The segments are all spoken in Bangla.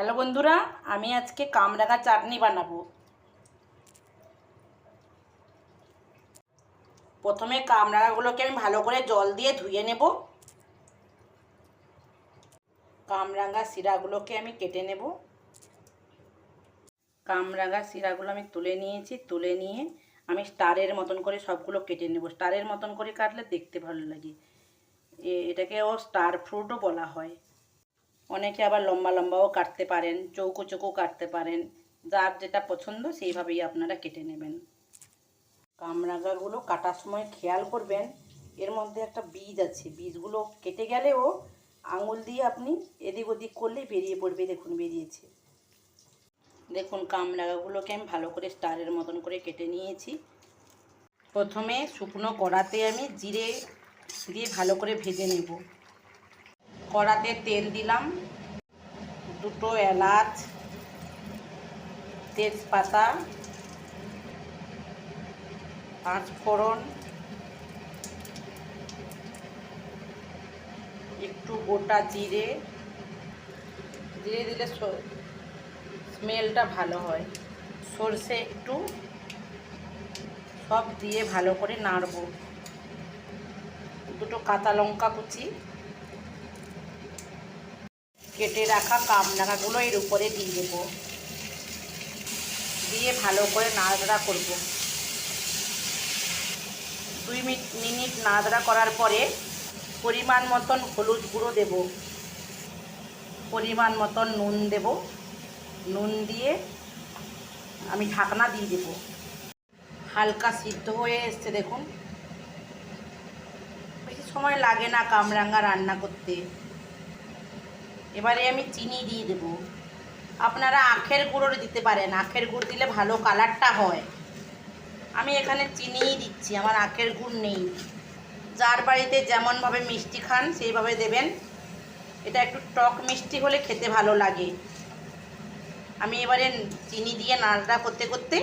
হ্যালো বন্ধুরা, আমি আজকে কামরাঙা চাটনি বানাবো। প্রথমে কামরাঙাগুলোকে আমি ভালো করে জল দিয়ে ধুয়ে নেব। কামরাঙা শিরাগুলোকে আমি কেটে নেব। কামরাঙা শিরাগুলো আমি তুলে নিয়েছি, তুলে নিয়ে আমি স্টারের মতন করে সবগুলো কেটে নেব। স্টারের মতন করে কাটলে দেখতে ভালো লাগে। এটাকে ও স্টার ফ্রুটও বলা হয়। অনেকে আবার লম্বা লম্বাও কাটতে পারেন, চৌকো চৌকো কাটতে পারেন। যার যেটা পছন্দ সেইভাবেই আপনারা কেটে নেবেন। কামরাঙাগুলো কাটার সময় খেয়াল করবেন, এর মধ্যে একটা বীজ আছে। বীজগুলো কেটে গেলেও আঙুল দিয়ে আপনি এদিক ওদিক করলেই বেরিয়ে পড়বে, দেখুন বেরিয়েছে। দেখুন কামরাঙাগুলোকে আমি ভালো করে স্টারের মতন করে কেটে নিয়েছি। প্রথমে শুকনো কড়াতে আমি জিরে দিয়ে ভালো করে ভেজে নেব। কড়াতে তেল দিলাম। দুটো এলাচ, তেজপাতা পাঁচ ফোড়ন একটু গোটা জিরে। জিরে দিলে স্মেলটা ভালো হয়। সর্ষে একটু সব দিয়ে ভালো করে নাড়বো। দুটো কাঁচা লঙ্কা কুচি। কেটে রাখা কামরাঙাগুলো এর উপরে দিয়ে দেবো। দিয়ে ভালো করে নাড়াচাড়া করব। দুই মিনিট মিনিট নাড়াচাড়া করার পরে পরিমাণ মতন হলুদ গুঁড়ো দেব। পরিমাণ মতন নুন দেব। নুন দিয়ে আমি ঢাকনা দিয়ে দেব। হালকা সিদ্ধ হয়ে এসছে দেখুন। বেশি সময় লাগে না কামরাঙা রান্না করতে। এবারে আমি চিনি দিয়ে দেব। আপনারা আখের গুঁড়ো দিতে পারেন, আখের গুড় দিলে ভালো কালারটা হয়। আমি এখানে চিনিই দিচ্ছি, আমার আখের গুড় নেই। যার বাড়িতে যেমনভাবে মিষ্টি খান, সেইভাবে দেবেন। এটা একটু টক মিষ্টি হলে খেতে ভালো লাগে। আমি এবারে চিনি দিয়ে নাড়াটা করতে করতে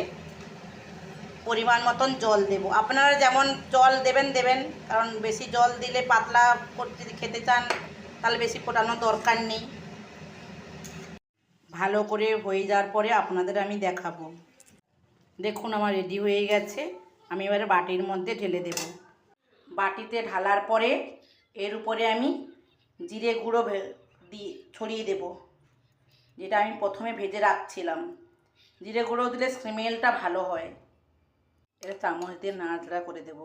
পরিমাণ মতন জল দেব। আপনারা যেমন জল দেবেন দেবেন। কারণ বেশি জল দিলে পাতলা করতে খেতে চান তাহলে বেশি ফোটানোর দরকার নেই। ভালো করে হয়ে যাওয়ার পরে আপনাদের আমি দেখাবো। দেখুন আমার রেডি হয়ে গেছে। আমি এবারে বাটির মধ্যে ঢেলে দেব। বাটিতে ঢালার পরে এর উপরে আমি জিরে গুঁড়ো দিয়ে ছড়িয়ে দেব। যেটা আমি প্রথমে ভেজে রাখছিলাম। জিরে গুঁড়ো দিলে স্মেলটা ভালো হয়। এটা চামচ দিয়ে নাড়াচাড়া করে দেব।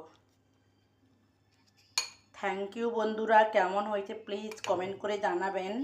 থ্যাংক ইউ বন্ধুরা কেমন হয়েছে প্লিজ কমেন্ট করে জানাবেন।